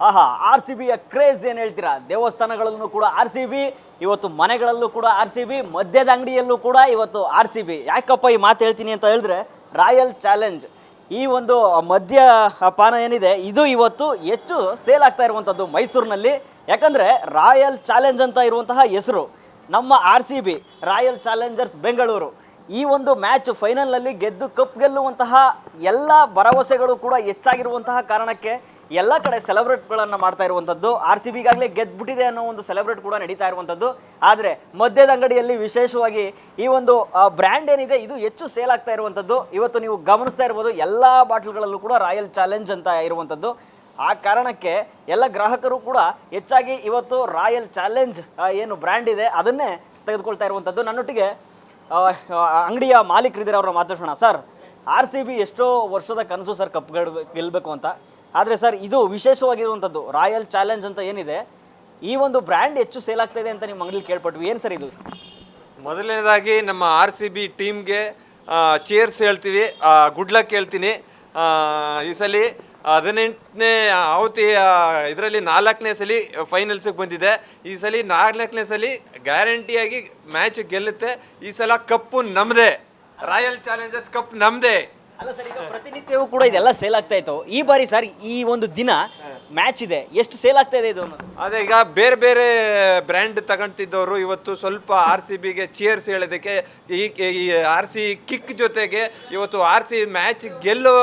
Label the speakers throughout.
Speaker 1: ಆಹಾ R C ಬಿಯ craze ಏನು ಹೇಳ್ತೀರಾ? ದೇವಸ್ಥಾನಗಳಲ್ಲೂ ಕೂಡ ಆರ್ ಸಿ ಬಿ ಇವತ್ತು ಮನೆಗಳಲ್ಲೂ ಕೂಡ ಆರ್ ಸಿ ಬಿ ಮದ್ಯದ ಅಂಗಡಿಯಲ್ಲೂ ಕೂಡ ಇವತ್ತು ಆರ್ ಸಿ ಬಿ ಯಾಕಪ್ಪ ಈ ಮಾತು ಹೇಳ್ತೀನಿ ಅಂತ ಹೇಳಿದ್ರೆ ರಾಯಲ್ ಚಾಲೆಂಜ್ ಈ ಒಂದು ಮದ್ಯ ಪಾನ ಏನಿದೆ, ಇದು ಇವತ್ತು ಹೆಚ್ಚು ಸೇಲ್ ಆಗ್ತಾ ಇರುವಂಥದ್ದು ಮೈಸೂರಿನಲ್ಲಿ. ಯಾಕಂದರೆ ರಾಯಲ್ ಚಾಲೆಂಜ್ ಅಂತ ಇರುವಂತಹ ಹೆಸರು, ನಮ್ಮ R C B royal challengers Bengaluru ಈ ಒಂದು ಮ್ಯಾಚ್ ಫೈನಲ್ನಲ್ಲಿ ಗೆದ್ದು ಕಪ್ ಗೆಲ್ಲುವಂತಹ ಎಲ್ಲ ಭರವಸೆಗಳು ಕೂಡ ಹೆಚ್ಚಾಗಿರುವಂತಹ ಕಾರಣಕ್ಕೆ ಎಲ್ಲ ಕಡೆ ಸೆಲೆಬ್ರೇಟ್ಗಳನ್ನು ಮಾಡ್ತಾ ಇರುವಂಥದ್ದು. ಆರ್ ಸಿ ಬಿಗಾಗಲೇ ಗೆದ್ಬಿಟ್ಟಿದೆ ಅನ್ನೋ ಒಂದು ಸೆಲೆಬ್ರೇಟ್ ಕೂಡ ನಡೀತಾ ಇರುವಂಥದ್ದು. ಆದರೆ ಮದ್ಯದ ಅಂಗಡಿಯಲ್ಲಿ ವಿಶೇಷವಾಗಿ ಈ ಒಂದು ಬ್ರ್ಯಾಂಡ್ ಏನಿದೆ, ಇದು ಹೆಚ್ಚು ಸೇಲ್ ಆಗ್ತಾ ಇರುವಂಥದ್ದು. ಇವತ್ತು ನೀವು ಗಮನಿಸ್ತಾ ಇರ್ಬೋದು, ಎಲ್ಲ ಬಾಟ್ಲ್ಗಳಲ್ಲೂ ಕೂಡ ರಾಯಲ್ ಚಾಲೆಂಜ್ ಅಂತ ಇರುವಂಥದ್ದು. ಆ ಕಾರಣಕ್ಕೆ ಎಲ್ಲ ಗ್ರಾಹಕರು ಕೂಡ ಹೆಚ್ಚಾಗಿ ಇವತ್ತು ರಾಯಲ್ ಚಾಲೆಂಜ್ ಏನು ಬ್ರ್ಯಾಂಡ್ ಇದೆ, ಅದನ್ನೇ ತೆಗೆದುಕೊಳ್ತಾ ಇರುವಂಥದ್ದು. ನನ್ನೊಟ್ಟಿಗೆ ಅಂಗಡಿಯ ಮಾಲೀಕರಿದ್ದಾರೆ ಅವ್ರನ್ನ ಮಾತಾಡ್ಸೋಣ. ಸರ್, ಆರ್ ಸಿ ಬಿ ಎಷ್ಟೋ ವರ್ಷದ ಕನಸು ಸರ್ ಕಪ್ ಗೆಲ್ಲಬೇಕು ಅಂತ. ಆದರೆ ಸರ್, ಇದು ವಿಶೇಷವಾಗಿರುವಂಥದ್ದು. ರಾಯಲ್ ಚಾಲೆಂಜ್ ಅಂತ ಏನಿದೆ, ಈ ಒಂದು ಬ್ರ್ಯಾಂಡ್ ಹೆಚ್ಚು ಸೇಲ್ ಆಗ್ತಾ ಇದೆ ಅಂತ ನಿಮ್ಮ ಅಂಗಡಿಲಿ ಕೇಳ್ಪಟ್ವಿ. ಏನು ಸರ್ ಇದು?
Speaker 2: ಮೊದಲನೇದಾಗಿ ನಮ್ಮ ಆರ್ ಸಿ ಬಿ ಟೀಮ್ಗೆ ಚೇರ್ಸ್ ಹೇಳ್ತೀವಿ. ಗುಡ್ ಲಕ್ ಹೇಳ್ತೀನಿ. ಈ ಸಲ ಹದಿನೆಂಟನೇ ಆವತಿ ಇದರಲ್ಲಿ ನಾಲ್ಕನೇ ಸಲ ಫೈನಲ್ಸಿಗೆ ಬಂದಿದೆ. ಈ ಸಲ ನಾಲ್ಕನೇ ಸಲ ಗ್ಯಾರಂಟಿಯಾಗಿ ಮ್ಯಾಚ್ ಗೆಲ್ಲುತ್ತೆ. ಈ ಸಲ ಕಪ್ಪು ನಮ್ಮದೇ ರಾಯಲ್ ಚಾಲೆಂಜರ್ಸ್ ಕಪ್ ನಮ್ಮದೇ
Speaker 1: ಅಲ್ಲ ಸರ್, ಈಗ ಪ್ರತಿನಿತ್ಯವೂ ಕೂಡ ಇದೆಲ್ಲ ಸೇಲ್ ಆಗ್ತಾ ಇತ್ತು. ಈ ಬಾರಿ ಸರ್ ಈ ಒಂದು ದಿನ ಮ್ಯಾಚ್ ಇದೆ. ಎಷ್ಟು ಸೇಲ್ ಆಗ್ತಾ ಇದೆ ಇದು
Speaker 2: ಅದೇ, ಈಗ ಬೇರೆ ಬೇರೆ ಬ್ರ್ಯಾಂಡ್ ತಗೊಂತಿದ್ದವರು ಇವತ್ತು ಸ್ವಲ್ಪ ಆರ್ ಸಿ ಬಿಗೆ ಚೇರ್ಸ್ ಹೇಳೋದಕ್ಕೆ ಈ ಆರ್ ಸಿ ಕಿಕ್ ಜೊತೆಗೆ ಇವತ್ತು ಆರ್ ಸಿ ಮ್ಯಾಚ್ ಗೆಲ್ಲುವ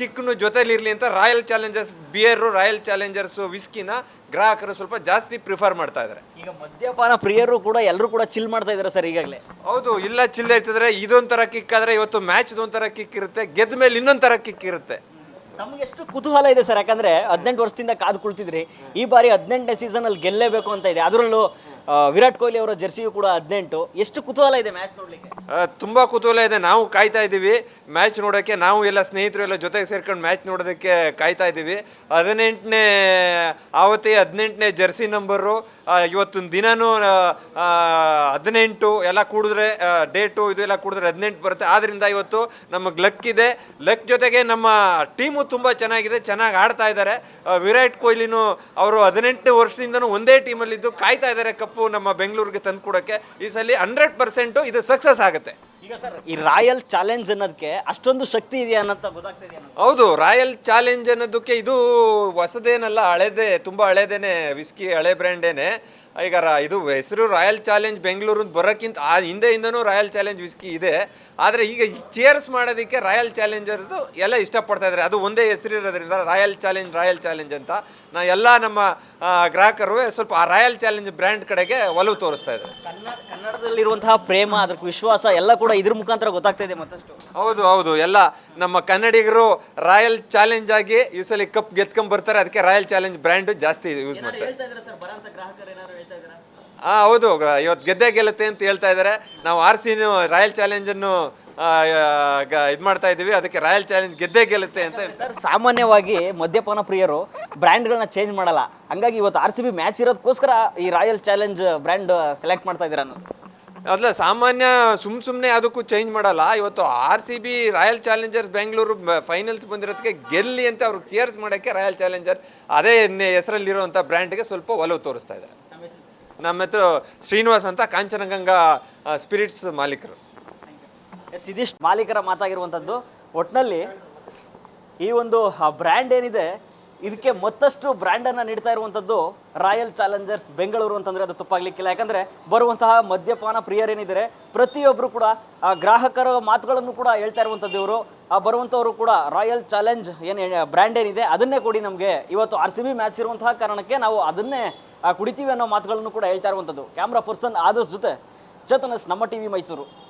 Speaker 2: ಕಿಕ್ನು ಜೊತೆಲಿರಲಿ ಅಂತ royal challengers beer royal challengers ವಿಸ್ಕಿನ ಗ್ರಾಹಕರು ಸ್ವಲ್ಪ ಜಾಸ್ತಿ ಪ್ರಿಫರ್ ಮಾಡ್ತಾ ಇದ್ದಾರೆ.
Speaker 1: ಈಗ ಮದ್ಯಪಾನ ಪ್ರಿಯರು ಕೂಡ ಎಲ್ಲರೂ ಕೂಡ ಚಿಲ್ ಮಾಡ್ತಾ ಇದ್ದಾರೆ ಸರ್ ಈಗಾಗಲೇ.
Speaker 2: ಹೌದು ಇಲ್ಲ ಚಿಲ್ಲ ಇರ್ತಿದ್ರೆ ಇದೊಂಥರ ಕಿಕ್ ಆದರೆ ಇವತ್ತು ಮ್ಯಾಚ್ ಒಂಥರ ಕಿಕ್ ಇರುತ್ತೆ ಗೆದ್ದ ಮೇಲೆ ಇನ್ನೊಂಥರ ಕಿಕ್ ಇರುತ್ತೆ.
Speaker 1: ನಮ್ಗೆ ಎಷ್ಟು ಕುತೂಹಲ ಇದೆ ಸರ್ ಯಾಕಂದ್ರೆ ಹದಿನೆಂಟು ವರ್ಷದಿಂದ ಕಾದು ಕುಳ್ತಿದ್ರಿ ಈ ಬಾರಿ ಹದಿನೆಂಟನೇ ಸೀಸನ್ ಅಲ್ಲಿ ಗೆಲ್ಲೇಬೇಕು ಅಂತ ಇದೆ. ಅದರಲ್ಲೂ ವಿರಾಟ್ ಕೊಹ್ಲಿ ಅವರ ಜೆರ್ಸಿಯು ಕೂಡ ಹದಿನೆಂಟು. ಎಷ್ಟು ಕುತೂಹಲ ಇದೆ ಮ್ಯಾಚ್ ನೋಡಲಿಕ್ಕೆ?
Speaker 2: ತುಂಬ ಕುತೂಹಲ ಇದೆ. ನಾವು ಕಾಯ್ತಾ ಇದ್ದೀವಿ. ಮ್ಯಾಚ್ ನೋಡೋಕ್ಕೆ ನಾವು ಎಲ್ಲ ಸ್ನೇಹಿತರು ಎಲ್ಲ ಜೊತೆಗೆ ಸೇರ್ಕೊಂಡು ಮ್ಯಾಚ್ ನೋಡೋದಕ್ಕೆ ಕಾಯ್ತಾ ಇದ್ದೀವಿ. ಹದಿನೆಂಟನೇ, ಆವತ್ತಿ ಹದಿನೆಂಟನೇ ಜರ್ಸಿ ನಂಬರು ಇವತ್ತಿನ ದಿನವೂ ಹದಿನೆಂಟು ಎಲ್ಲ ಕೂಡಿದ್ರೆ ಡೇಟು ಇದು ಎಲ್ಲ ಕೂಡಿದ್ರೆ ಹದಿನೆಂಟು ಬರುತ್ತೆ. ಆದ್ದರಿಂದ ಇವತ್ತು ನಮಗೆ ಲಕ್ ಇದೆ. ಲಕ್ ಜೊತೆಗೆ ನಮ್ಮ ಟೀಮು ತುಂಬ ಚೆನ್ನಾಗಿದೆ. ಚೆನ್ನಾಗಿ ಆಡ್ತಾ ಇದ್ದಾರೆ. ವಿರಾಟ್ ಕೊಹ್ಲಿನೂ ಅವರು ಹದಿನೆಂಟನೇ ವರ್ಷದಿಂದನೂ ಒಂದೇ ಟೀಮಲ್ಲಿದ್ದು ಕಾಯ್ತಾ ಇದ್ದಾರೆ ಕಪ್ಪು ನಮ್ಮ ಬೆಂಗಳೂರಿಗೆ ತಂದು ಕೊಡೋಕ್ಕೆ ಈ ಸಲ ಹಂಡ್ರೆಡ್ ಪರ್ಸೆಂಟು ಇದು ಸಕ್ಸಸ್ ಆಗುತ್ತೆ.
Speaker 1: ಈಗ ಸರ್ ಈ ರಾಯಲ್ ಚಾಲೆಂಜ್ ಅನ್ನೋದಕ್ಕೆ ಅಷ್ಟೊಂದು ಶಕ್ತಿ ಇದೆಯಾ ಅಂತ ಗೊತ್ತಾಗ್ತಾ ಇದೆಯಾ?
Speaker 2: ಹೌದು ರಾಯಲ್ ಚಾಲೆಂಜ್ ಅನ್ನೋದಕ್ಕೆ ಇದು ಹೊಸದೇನಲ್ಲ ಹಳೇದೇ ತುಂಬ ಹಳೇದೇನೆ ವಿಸ್ಕಿ ಹಳೆ ಬ್ರ್ಯಾಂಡೇನೆ ಈಗ ರಾ- ಇದು ಹೆಸರು ರಾಯಲ್ ಚಾಲೆಂಜ್ ಬೆಂಗಳೂರು ಬರೋಕ್ಕಿಂತ ಆ ಹಿಂದೆಯಿಂದನೂ ರಾಯಲ್ ಚಾಲೆಂಜ್ ವಿಸ್ಕಿ ಇದೆ. ಆದರೆ ಈಗ ಚೇರ್ಸ್ ಮಾಡೋದಕ್ಕೆ ರಾಯಲ್ ಚಾಲೆಂಜರ್ದು ಎಲ್ಲ ಇಷ್ಟಪಡ್ತಾ ಇದ್ದಾರೆ. ಅದು ಒಂದೇ ಹೆಸರು ಇರೋದ್ರಿಂದ ರಾಯಲ್ ಚಾಲೆಂಜ್ ರಾಯಲ್ ಚಾಲೆಂಜ್ ಅಂತ ನಾ ಎಲ್ಲ ನಮ್ಮ ಆ, ಗ್ರಾಹಕರು ಸ್ವಲ್ಪ ಆ ರಾಯಲ್ ಚಾಲೆಂಜ್ ಬ್ರ್ಯಾಂಡ್ ಕಡೆಗೆ ಒಲವು ತೋರಿಸ್ತಾ ಇದ್ದಾರೆ.
Speaker 1: ಕನ್ನಡದಲ್ಲಿರುವಂತಹ ಪ್ರೇಮ ಅದಕ್ಕೆ ವಿಶ್ವಾಸ ಎಲ್ಲ ಕೂಡ ಇದ್ರ ಮುಖಾಂತರ ಗೊತ್ತಾಗ್ತಾ ಇದೆ ಮತ್ತಷ್ಟು.
Speaker 2: ಹೌದು ಹೌದು. ಎಲ್ಲ ನಮ್ಮ ಕನ್ನಡಿಗರು ರಾಯಲ್ ಚಾಲೆಂಜ್ ಆಗಿ ಈ ಸಲ ಕಪ್ ಗೆದ್ಕೊಂಡ್ ಬರ್ತಾರೆ. ಅದಕ್ಕೆ ರಾಯಲ್ ಚಾಲೆಂಜ್ ಬ್ರ್ಯಾಂಡ್ ಜಾಸ್ತಿ ಯೂಸ್ ಮಾಡ್ತಾರೆ ಹಾ ಹೌದು. ಗ- ಇವತ್ತು ಗೆದ್ದೆ ಗೆಲ್ಲುತ್ತೆ ಅಂತ ಹೇಳ್ತಾ ಇದ್ದಾರೆ ನಾವು ಆರ್ ಸಿ ರಾಯಲ್ ಚಾಲೆಂಜನ್ನು ಇದು ಮಾಡ್ತಾ ಇದ್ದೀವಿ ಅದಕ್ಕೆ ರಾಯಲ್ ಚಾಲೆಂಜ್ ಗೆದ್ದೇ ಗೆಲ್ಲುತ್ತೆ ಅಂತ
Speaker 1: ಸರ್ ಸಾಮಾನ್ಯವಾಗಿ ಮದ್ಯಪಾನ ಪ್ರಿಯರು ಬ್ರ್ಯಾಂಡ್ಗಳನ್ನ ಚೇಂಜ್ ಮಾಡಲ್ಲ. ಹಂಗಾಗಿ ಇವತ್ತು ಆರ್ ಸಿ ಬಿ ಮ್ಯಾಚ್ ಇರೋದಕ್ಕೋಸ್ಕರ ಈ ರಾಯಲ್ ಚಾಲೆಂಜ್ ಬ್ರ್ಯಾಂಡ್ ಸೆಲೆಕ್ಟ್ ಮಾಡ್ತಾ ಇದ್ದೀರಾ ನಾನು
Speaker 2: ಅಲ್ಲ ಸಾಮಾನ್ಯ ಸುಮ್ ಸುಮ್ಮನೆ ಅದಕ್ಕೂ ಚೇಂಜ್ ಮಾಡಲ್ಲ. ಇವತ್ತು R C B royal challengers Bengaluru finals ಬಂದಿರೋದಕ್ಕೆ ಗೆಲ್ಲಿ ಅಂತ ಅವ್ರಿಗೆ ಚೇರ್ಸ್ ಮಾಡೋಕ್ಕೆ ರಾಯಲ್ ಚಾಲೆಂಜರ್ ಅದೇ ಹೆಸರಲ್ಲಿರುವಂಥ ಬ್ರ್ಯಾಂಡ್ಗೆ ಸ್ವಲ್ಪ ಒಲವು ತೋರಿಸ್ತಾ ಇದ್ದಾರೆ. ನಮ್ಮ ಹತ್ರ ಶ್ರೀನಿವಾಸ್ ಅಂತ ಕಾಂಚನಗಂಗಾ ಸ್ಪಿರಿಟ್ಸ್ ಮಾಲೀಕರು.
Speaker 1: ಎಸ್ ಮಾಲೀಕರ ಮಾತಾಗಿರುವಂಥದ್ದು. ಒಟ್ಟಿನಲ್ಲಿ ಈ ಒಂದು ಬ್ರ್ಯಾಂಡ್ ಏನಿದೆ, ಇದಕ್ಕೆ ಮತ್ತಷ್ಟು ಬ್ರ್ಯಾಂಡನ್ನು ನೀಡ್ತಾ ಇರುವಂಥದ್ದು ರಾಯಲ್ ಚಾಲೆಂಜರ್ಸ್ ಬೆಂಗಳೂರು ಅಂತಂದರೆ ಅದು ತಪ್ಪಾಗ್ಲಿಕ್ಕಿಲ್ಲ. ಯಾಕಂದರೆ ಬರುವಂತಹ ಮದ್ಯಪಾನ ಪ್ರಿಯರೇನಿದ್ದಾರೆ ಪ್ರತಿಯೊಬ್ಬರು ಕೂಡ, ಆ, ಗ್ರಾಹಕರ ಮಾತುಗಳನ್ನು ಕೂಡ ಹೇಳ್ತಾ ಇರುವಂಥದ್ದು ಇವರು. ಆ, ಬರುವಂಥವರು ಕೂಡ ರಾಯಲ್ ಚಾಲೆಂಜ್ ಏನು ಬ್ರ್ಯಾಂಡ್ ಏನಿದೆ, ಅದನ್ನೇ ಕೊಡಿ ನಮಗೆ. ಇವತ್ತು ಆರ್ ಸಿ ಬಿ ಮ್ಯಾಚ್ ಇರುವಂತಹ ಕಾರಣಕ್ಕೆ ನಾವು ಅದನ್ನೇ ಕುಡಿತೀವಿ ಅನ್ನೋ ಮಾತುಗಳನ್ನು ಕೂಡ ಹೇಳ್ತಾ ಇರುವಂಥದ್ದು. ಕ್ಯಾಮ್ರಾ ಪರ್ಸನ್ ಆದಷ್ಟು ಜೊತೆ, ಚೇತನಸ್, ನಮ್ಮ ಟಿ ವಿ ಮೈಸೂರು.